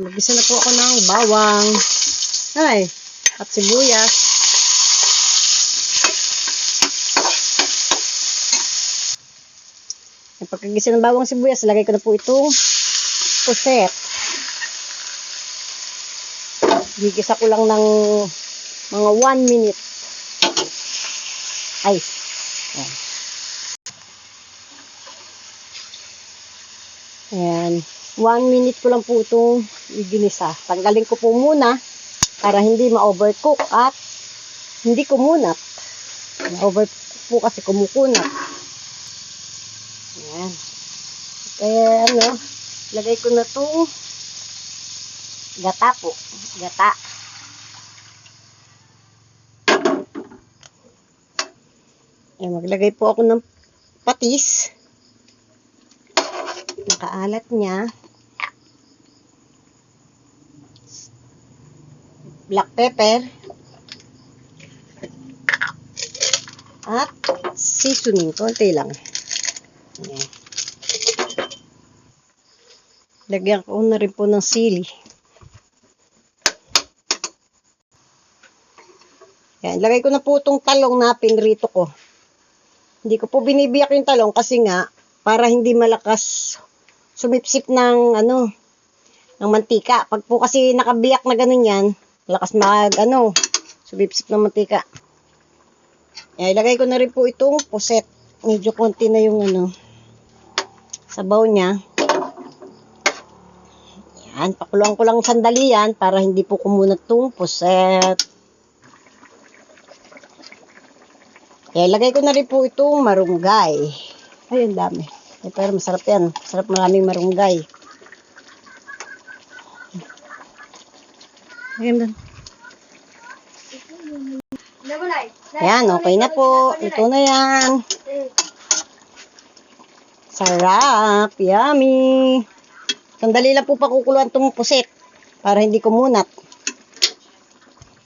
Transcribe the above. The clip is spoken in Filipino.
Magisa na po ako ng bawang. Ay, at sibuyas. Pagkagisa ng bawang sibuyas, lagay ko na po itong puset. Gigisa ko lang ng mga 1 minute. Ay. Ayan. Ayan. 1 minute ko lang po itong iginisa. Tanggalin ko po muna para hindi ma-overcook at hindi kumunat. Ma-overcook po kasi kumukunat. Ayan. Kaya ano, lagay ko na itong gata po. Gata. Ayan, maglagay po ako ng patis. Nakaalat niya. Black pepper. At seasoning. Konti lang. Ayan. Lagyan ko na rin po ng sili. Yan, lagay ko na po itong talong na pinrito ko. Hindi ko po binibiyak yung talong kasi nga, para hindi malakas sumipsip ng ano, ng mantika. Pag po kasi nakabiyak na ganun yan, malakas mag ano, sumipsip ng mantika. Yan, ilagay ko na rin po itong puset. Medyo konti na yung ano, sabaw niya. Yan, pakuluan ko lang sandali yan para hindi po kumunat itong puset. Kaya lagay ko na rin po itong marunggay. Ay, dami. Ay, pero masarap yan. Masarap maraming marunggay. Ayan doon. Ayan, okay na po. Ito na yan. Sarap. Yummy. Sandali lang po pakukuluan itong pusit para hindi kumunat.